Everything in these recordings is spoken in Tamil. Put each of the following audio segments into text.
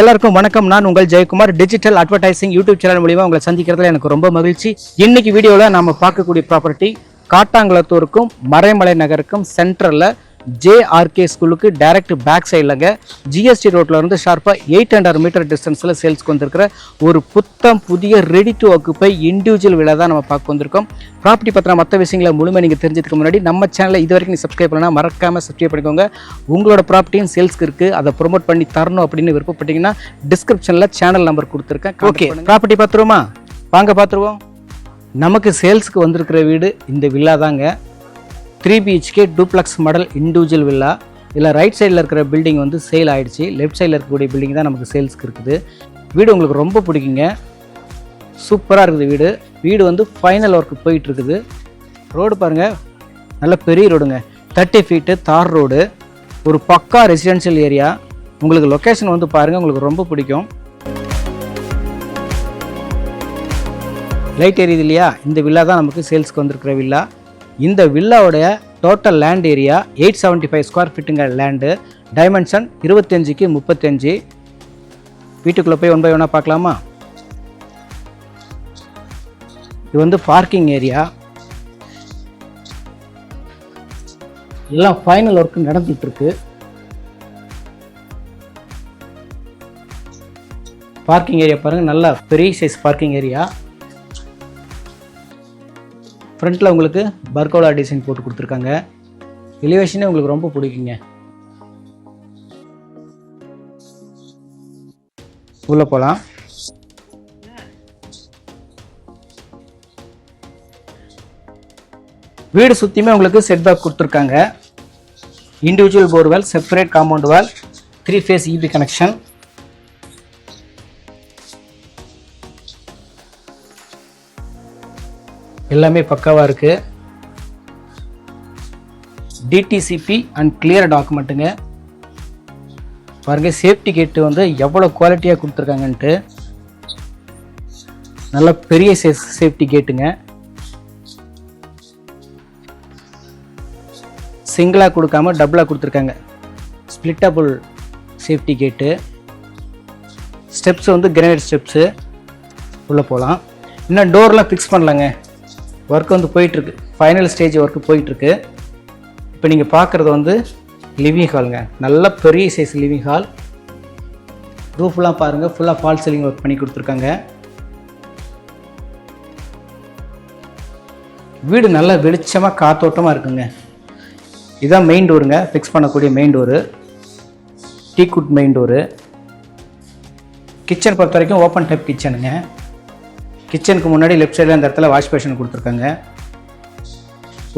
எல்லாருக்கும் வணக்கம். நான் உங்கள் Jayakumar. Digital advertising YouTube channel மூலியமா உங்களை சந்திக்கிறதுல எனக்கு ரொம்ப மகிழ்ச்சி. இன்னைக்கு வீடியோவில் நம்ம பார்க்கக்கூடிய ப்ராப்பர்ட்டி காட்டாங்குளத்தூருக்கும் மறைமலை நகருக்கும் சென்ட்ரலில் ஜேஆர்கே ஸ்கூலுக்கு டைரக்ட் பேக் சைட்லங்க ஜிஎஸ்டி ரோட்ல இருந்து ஷார்ப்பாக எயிட் ஹண்ட்ரட் மீட்டர் டிஸ்டன்ஸில் சேல்ஸ்க்கு வந்திருக்கிற ஒரு புத்தம் புதிய ரெடி டு ஆக்குப்பை இண்டிவிஜுவல் விலை தான் நம்ம பார்க்க வந்திருக்கோம். ப்ராப்பர்ட்டி பற்றின மற்ற விஷயங்களை முழுமை நீங்கள் தெரிஞ்சதுக்கு முன்னாடி நம்ம சேனலை இது வரைக்கும் நீ சப்ஸ்கிரைப் பண்ணா மறக்காமல் சப்ஸ்கிரைப் பண்ணிக்கோங்க. உங்களோட ப்ராப்பர்ட்டியும் சேல்ஸ்க்கு இருக்குது அதை ப்ரோமோட் பண்ணி தரணும் அப்படின்னு விருப்பப்பட்டீங்கன்னா டிஸ்கிரிப்ஷனில் சேனல் நம்பர் கொடுத்துருக்கேன். ஓகே ப்ராப்பர்ட்டி பார்த்துருவோமா? வாங்க பார்த்துருவோம். நமக்கு சேல்ஸ்க்கு வந்திருக்கிற வீடு இந்த வில்லா தாங்க three BHK duplex model individual villa இதில் ரைட் சைடில் இருக்கிற பில்டிங் வந்து சேல் ஆகிடுச்சு லெஃப்ட் சைடில் இருக்கக்கூடிய பில்டிங் தான் நமக்கு சேல்ஸ்க்கு இருக்குது. வீடு உங்களுக்கு ரொம்ப பிடிக்குங்க. சூப்பராக இருக்குது வீடு. வீடு வந்து ஃபைனல் ஒர்க்கு போயிட்டுருக்குது ரோடு பாருங்கள் நல்ல பெரிய ரோடுங்க தேர்ட்டி ஃபீட்டு தார் ரோடு ஒரு பக்கா ரெசிடென்ஷியல் ஏரியா உங்களுக்கு லொக்கேஷன் வந்து பாருங்கள் உங்களுக்கு ரொம்ப பிடிக்கும். லைட் எரியுது இல்லையா? இந்த வில்லா தான் நமக்கு சேல்ஸ்க்கு வந்திருக்கிற வில்லா இந்த வில்லாவுடைய total land area eight seventy five square ஃபீட்டுங்க land dimension இருபத்தஞ்சிக்கு முப்பத்தஞ்சு வீட்டுக்குள்ளே போய் ஒன் பை ஒன்னாக பார்க்கலாமா? இது வந்து பார்க்கிங் ஏரியா எல்லாம் ஃபைனல் ஒர்க் நடந்துகிட்ருக்கு பார்க்கிங் ஏரியா பாருங்கள் நல்லா பெரிய சைஸ் பார்க்கிங் ஏரியா ஃப்ரண்ட்டில் உங்களுக்கு பர்கோலா டிசைன் போட்டு கொடுத்துருக்காங்க. எலிவேஷனே உங்களுக்கு ரொம்ப பிடிக்குங்க. உள்ளே போகலாம். வீடு சுற்றியுமே உங்களுக்கு செட் பேக் கொடுத்துருக்காங்க. Individual borewell separate compound wall three phase EB connection எல்லாமே பக்காவாக இருக்குது டிடிசிபி அண்ட் கிளியர் டாக்குமெண்ட்டுங்க பாருங்கள் சேஃப்டி கேட்டு வந்து எவ்வளோ குவாலிட்டியாக கொடுத்துருக்காங்கன்ட்டு. நல்ல பெரிய சைஸ் சேஃப்டி கேட்டுங்க சிங்கிளாக கொடுக்காம டபுளாக கொடுத்துருக்காங்க. ஸ்பிளிட்டபுள் சேஃப்டி கேட்டு ஸ்டெப்ஸ் வந்து கிரேனைட் ஸ்டெப்ஸு உள்ளே போகலாம் இன்னும் டோர்லாம் ஃபிக்ஸ் பண்ணலாங்க. ஒர்க் வந்து போயிட்டுருக்கு. ஃபைனல் ஸ்டேஜ் ஒர்க்கு போயிட்டுருக்கு. இப்போ நீங்கள் பார்க்குறது வந்து லிவிங் ஹாலுங்க நல்ல பெரிய சைஸ் லிவிங் ஹால் ரூஃப்லாம் பாருங்கள் ஃபுல்லாக ஃபால் சீலிங் ஒர்க் பண்ணி கொடுத்துருக்காங்க. வீடு நல்லா வெளிச்சமாக காத்தோட்டமாக இருக்குங்க. இதுதான் மெயின் டோருங்க ஃபிக்ஸ் பண்ணக்கூடிய main door teakwood main door kitchen பொறுத்த வரைக்கும் ஓப்பன் டைப் கிச்சனுங்க கிச்சனுக்கு முன்னாடி லெஃப்ட் சைடில் அந்த இடத்துல வாஷ் பேஷன் கொடுத்துருக்காங்க.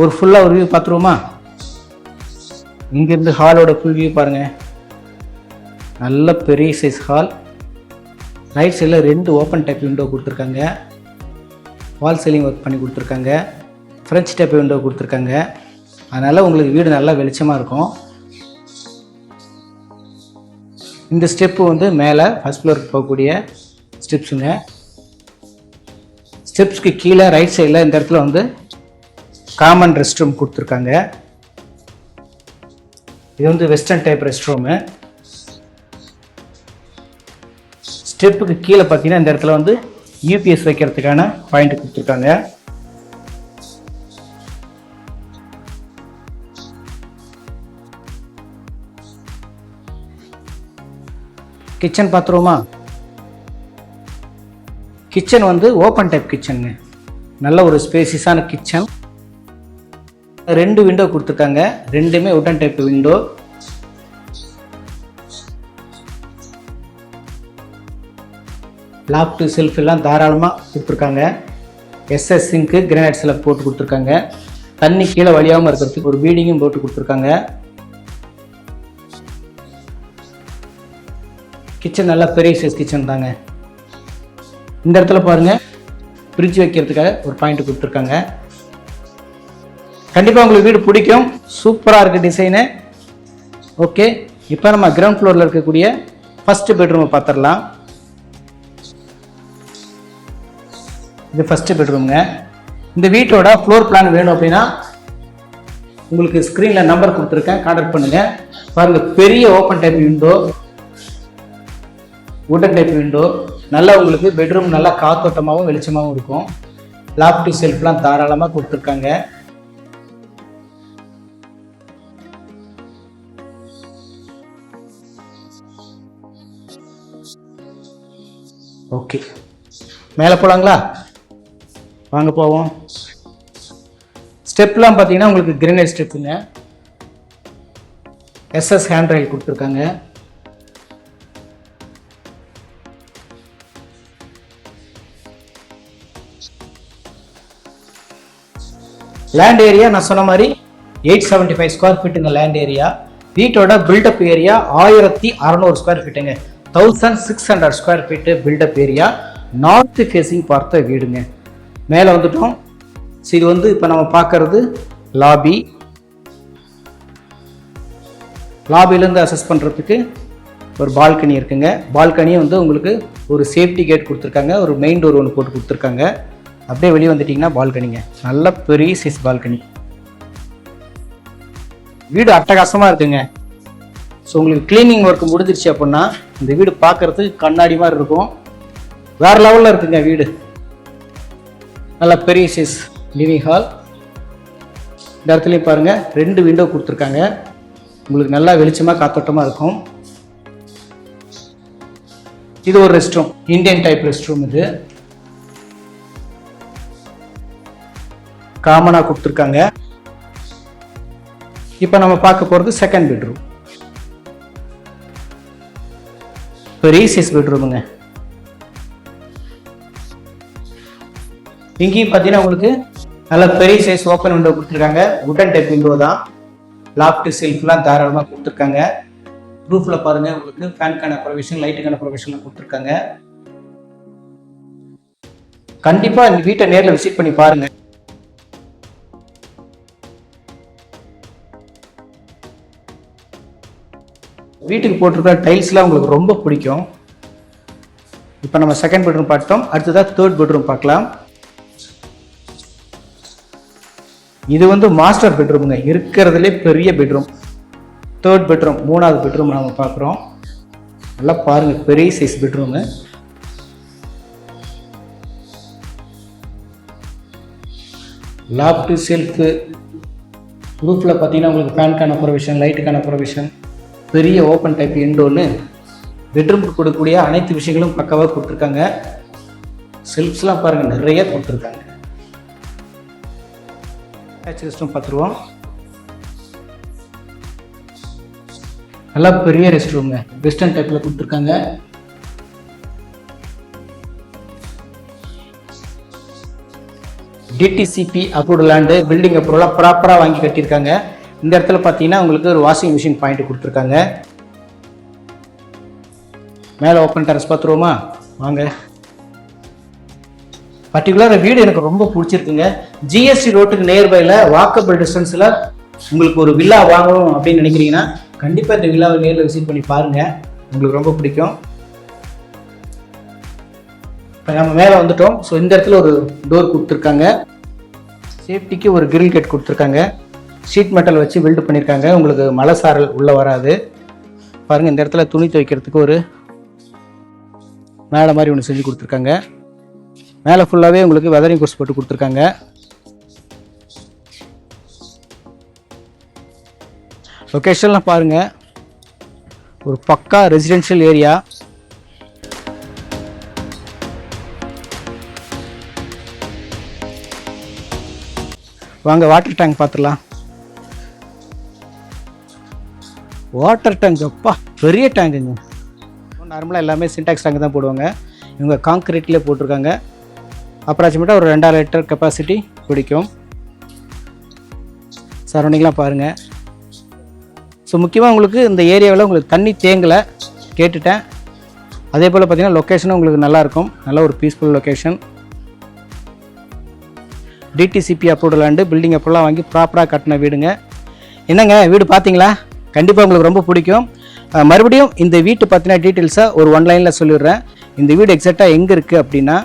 ஒரு ஃபுல்லாக ஒரு வியூ பார்த்துருவோமா? இங்கேருந்து ஹாலோட ஃபுல் வியூ பாருங்கள் நல்ல பெரிய சைஸ் ஹால் ரைட் சைடில் ரெண்டு ஓப்பன் டைப் விண்டோ கொடுத்துருக்காங்க. வால் சீலிங் ஒர்க் பண்ணி கொடுத்துருக்காங்க. ஃப்ரெஞ்ச் டைப் விண்டோ கொடுத்துருக்காங்க. அதனால் உங்களுக்கு வீடு நல்லா வெளிச்சமாக இருக்கும். இந்த ஸ்டெப்பு வந்து மேலே ஃபஸ்ட் ஃப்ளோருக்கு போகக்கூடிய ஸ்டெப்ஸுங்க ஸ்டெப்ஸ்க்கு கீழே ரைட் சைடில் இந்த இடத்துல வந்து காமன் ரெஸ்ட் ரூம் கொடுத்துருக்காங்க. இது வந்து வெஸ்டர்ன் டைப் ரெஸ்ட் ரூமு ஸ்டெப்புக்கு கீழே பார்த்தீங்கன்னா இந்த இடத்துல வந்து யூபிஎஸ் வைக்கிறதுக்கான பாயிண்ட் கொடுத்துருக்காங்க. கிச்சன் பார்த்துருவோமா கிச்சன் வந்து ஓப்பன் டைப் கிச்சனுங்க நல்ல ஒரு ஸ்பேசியஸான கிச்சன் ரெண்டு விண்டோ கொடுத்துருக்காங்க. ரெண்டுமே wooden type window loft shelf எல்லாம் தாராளமாக கொடுத்துருக்காங்க. எஸ்எஸ் சிங்க்கு கிரானைட்ஸில் போட்டு கொடுத்துருக்காங்க. தண்ணி கீழே வழியாமல் இருக்கிறதுக்கு ஒரு பீடிங்கும் போட்டு கொடுத்துருக்காங்க. கிச்சன் நல்லா பெரிய சைஸ் கிச்சன் தாங்க. இந்த இடத்துல பாருங்கள் ஃப்ரிட்ஜ் வைக்கிறதுக்காக ஒரு பாயிண்ட் கொடுத்துருக்காங்க. கண்டிப்பாக உங்களுக்கு வீடு பிடிக்கும். சூப்பராக இருக்குது டிசைனு ஓகே இப்போ நம்ம கிரவுண்ட் ஃப்ளோரில் இருக்கக்கூடிய ஃபஸ்ட்டு பெட்ரூமை பார்த்துடலாம் இது ஃபஸ்ட்டு பெட்ரூமுங்க இந்த வீட்டோட ஃப்ளோர் பிளான் வேணும் அப்படின்னா உங்களுக்கு ஸ்க்ரீனில் நம்பர் கொடுத்துருக்கேன். கான்டாக்ட் பண்ணுங்கள் பாருங்கள் பெரிய open type window wooden type window நல்லா உங்களுக்கு பெட்ரூம் நல்லா காத்தோட்டமாகவும் வெளிச்சமாகவும் இருக்கும். லாப்டி செல்ஃப்லாம் தாராளமாக கொடுத்துருக்காங்க. ஓகே மேலே போகலாங்களா வாங்க போவோம். ஸ்டெப்லாம் பார்த்தீங்கன்னா உங்களுக்கு கிரனைட் ஸ்டெப்புங்க எஸ்எஸ் ஹேண்ட் ரயில் கொடுத்துருக்காங்க. லேண்ட் ஏரியா நான் சொன்ன மாதிரி எயிட் செவன்ட்டி ஃபைவ் ஸ்கொயர் ஃபீட்டுங்க லேண்ட் ஏரியா வீட்டோட பில்டப் ஏரியா ஆயிரத்தி அறநூறு square ஃபீட்டுங்க thousand six hundred square feet built up area north facing பார்த்த வீடுங்க. மேலே வந்துட்டோம். ஸோ இது வந்து இப்போ நம்ம பார்க்கறது லாபி லாபிலேருந்து அசஸ் பண்ணுறதுக்கு ஒரு பால்கனி இருக்குங்க. பால்கனியும் வந்து உங்களுக்கு ஒரு சேஃப்டி கேட் கொடுத்துருக்காங்க. ஒரு மெயின் டோர் ஒன்று போட்டு கொடுத்துருக்காங்க. அப்படியே வெளியே வந்துட்டிங்கன்னா பால்கனிங்க நல்ல பெரிய சைஸ் பால்கனி வீடு அட்டகாசமாக இருக்குங்க. ஸோ உங்களுக்கு க்ளீனிங் ஒர்க் முடிஞ்சிருச்சு அப்படின்னா இந்த வீடு பார்க்கறதுக்கு கண்ணாடி மாதிரி இருக்கும். வேற லெவலில் இருக்குங்க வீடு. நல்ல பெரிய சைஸ் லிவிங் ஹால் இந்த இடத்துலையும் பாருங்கள் ரெண்டு விண்டோ கொடுத்துருக்காங்க. உங்களுக்கு நல்லா வெளிச்சமாக காத்தோட்டமாக இருக்கும். இது ஒரு rest room Indian type rest room இது. காமனாக கொடுத்துருக்காங்க. இப்போ நம்ம பார்க்க போகிறது செகண்ட் பெட்ரூம் பெரிய சைஸ் பெட்ரூமுங்க இங்கேயும் பார்த்தீங்கன்னா உங்களுக்கு நல்ல பெரிய சைஸ் ஓப்பன் விண்டோ கொடுத்துருக்காங்க. உடன் டைப் விண்டோ தான். லாஃப்ட் செல்ஃப்லாம் தாராளமாக கொடுத்துருக்காங்க. ரூஃபில் பாருங்க உங்களுக்கு ஃபேனுக்கான ப்ரொவிஷன் லைட்டுக்கான ப்ரொவிஷன்லாம் கொடுத்துருக்காங்க. கண்டிப்பாக இந்த வீட்டை நேரில் விசிட் பண்ணி பாருங்க. வீட்டுக்கு போட்டிருக்கிற டைல்ஸ்லாம் உங்களுக்கு ரொம்ப பிடிக்கும். இப்போ நம்ம செகண்ட் பெட்ரூம் பார்த்தோம் அடுத்ததாக தேர்ட் பெட்ரூம் பார்க்கலாம். இது வந்து மாஸ்டர் பெட்ரூமுங்க இருக்கிறதுலே பெரிய பெட்ரூம் தேர்ட் பெட்ரூம் மூணாவது பெட்ரூம் நாம் பார்க்குறோம். நல்லா பாருங்கள் பெரிய சைஸ் பெட்ரூமு லாப்டு செல்ஃபு ரூஃபில் பார்த்தீங்கன்னா உங்களுக்கு ஃபேனுக்கான ப்ரொவிஷன் லைட்டுக்கான ப்ரொவிஷன் பெரிய ஓப்பன் டைப் விண்டோன்னு பெட்ரூமுக்கு கொடுக்கக்கூடிய அனைத்து விஷயங்களும் பக்காவாக கொடுத்துருக்காங்க. செல்ஃப்ஸ்லாம் பாருங்கள் நிறைய கொடுத்துருக்காங்க. அட்டாச் பார்த்துருவோம். நல்லா பெரிய ரெஸ்ட் ரூம்ங்க வெஸ்டர்ன் டைப்பில் கொடுத்துருக்காங்க. டிடிசிபி அப்ரூவ்டு லேண்டு பில்டிங் அப்ரூவலாக ப்ராப்பராக வாங்கி கட்டியிருக்காங்க. இந்த இடத்துல பார்த்தீங்கன்னா உங்களுக்கு ஒரு வாஷிங் மிஷின் பாயிண்ட் கொடுத்துருக்காங்க. மேலே ஓப்பன் டெரஸ் பார்த்துருவோமா? வாங்க. பர்டிகுலர் வீடு எனக்கு ரொம்ப பிடிச்சிருக்குங்க. ஜிஎஸ்டி ரோட்டுக்கு நியர்பையில் வாக்கபிள் டிஸ்டன்ஸில் உங்களுக்கு ஒரு வில்லா வாங்கணும் அப்படின்னு நினைக்கிறீங்கன்னா கண்டிப்பாக இந்த வில்லாவை நேரில் விசிட் பண்ணி பாருங்கள் உங்களுக்கு ரொம்ப பிடிக்கும். இப்போ நம்ம மேலே வந்துட்டோம். ஸோ இந்த இடத்துல ஒரு டோர் கொடுத்துருக்காங்க. சேஃப்டிக்கு ஒரு கிரில் கேட் கொடுத்துருக்காங்க. ஷீட் மெட்டல் வச்சு பில்டு பண்ணியிருக்காங்க உங்களுக்கு மலை சாரல் உள்ளே வராது. பாருங்கள் இந்த இடத்துல துணி துவைக்கிறதுக்கு ஒரு மேலே மாதிரி ஒன்று செஞ்சு கொடுத்துருக்காங்க. மேலே ஃபுல்லாகவே உங்களுக்கு வெதரிங் கோர்ஸ் போட்டு கொடுத்துருக்காங்க. லொக்கேஷன்லாம் பாருங்கள் ஒரு பக்கா ரெசிடென்ஷியல் ஏரியா வாங்க வாட்டர் டேங்க் பார்த்துடலாம் வாட்டர் டேங்க் அப்பா பெரிய டேங்குங்க நார்மலாக எல்லாமே சின்டாக்ஸ் டேங்க் தான் போடுவாங்க. இவங்க காங்க்ரீட்லேயே போட்டிருக்காங்க. அப்ராக்சிமேட்டாக ஒரு ரெண்டாயிரம் லிட்டர் கெப்பாசிட்டி பிடிக்கும். சரௌண்டிங்லாம் பாருங்கள் ஸோ முக்கியமாக உங்களுக்கு இந்த ஏரியாவில் உங்களுக்கு தண்ணி தேங்கலை கேட்டுட்டேன். அதே போல் பார்த்தீங்கன்னா லொக்கேஷனும் உங்களுக்கு நல்லாயிருக்கும் நல்ல ஒரு peaceful location DTCP approved land building அப்ரூவ்லாம் வாங்கி ப்ராப்பராக கட்டின வீடுங்க. என்னங்க வீடு பார்த்தீங்களா கண்டிப்பாக உங்களுக்கு ரொம்ப பிடிக்கும். மறுபடியும் இந்த வீட்டு பற்றின டீட்டெயில்ஸை ஒரு ஒன் லைனில் சொல்லிடுறேன். இந்த வீடு எக்ஸாக்டாக எங்கே இருக்குது அப்படின்னா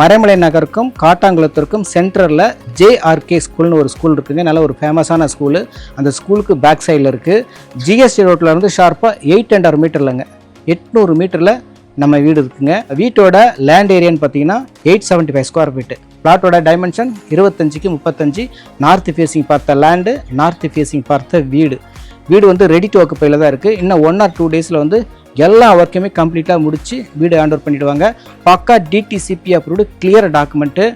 மறைமலை நகருக்கும் காட்டாங்குளத்திற்கும் சென்டரில் ஜேஆர்கே ஸ்கூல்னு ஒரு ஸ்கூல் இருக்குங்க. நல்ல ஒரு ஃபேமஸான ஸ்கூலு அந்த ஸ்கூலுக்கு பேக் சைடில் இருக்குது ஜிஎஸ்டி ரோட்டில் இருந்து ஷார்ப்பாக எயிட் அண்ட் ஆர் மீட்டர்லங்க எட்நூறு மீட்டரில் நம்ம வீடு இருக்குங்க. வீட்டோட லேண்ட் ஏரியான்னு பார்த்தீங்கன்னா eight seventy five square feet பிளாட்டோட dimension இருபத்தஞ்சுக்கு முப்பத்தஞ்சு. நார்த் ஃபேஸிங் பார்த்த லேண்டு நார்த் ஃபேஸிங் பார்த்த வீடு. வீடு வந்து ரெடி டு ஆக்குப்பையில் தான் இருக்குது இன்னும் ஒன் ஆர் டூ டேஸில் வந்து எல்லா ஒர்க்குமே கம்ப்ளீட்டாக முடித்து வீடு ஹேண்ட் ஓவர் பண்ணிடுவாங்க. பக்கா DTCP approved clear document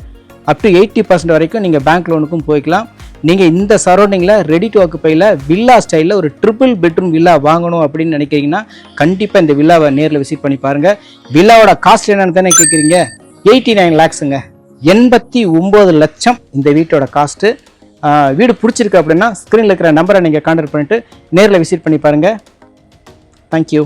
up to eighty percent வரைக்கும் நீங்கள் பேங்க் லோனுக்கும் போய்க்கலாம். நீங்கள் இந்த சரௌண்டிங்கில் ரெடி டு ஆக்குப்பையில் வில்லா ஸ்டைலில் ஒரு ட்ரிபிள் பெட்ரூம் வில்லா வாங்கணும் அப்படின்னு நினைக்கிறீங்கன்னா கண்டிப்பாக இந்த வில்லாவை நேரில் விசிட் பண்ணி பாருங்கள் வில்லாவோட காஸ்ட் என்னென்னு தானே கேட்குறீங்க எயிட்டி நைன் லேக்ஸுங்க எண்பத்தி ஒம்பது லட்சம் இந்த வீட்டோட காஸ்ட்டு வீடு பிடிச்சிருக்கு அப்படின்னா ஸ்க்ரீனில் இருக்கிற நம்பரை நீங்கள் கான்டாக்ட் பண்ணிவிட்டு நேரில் விசிட் பண்ணி பாருங்கள் தேங்க்யூ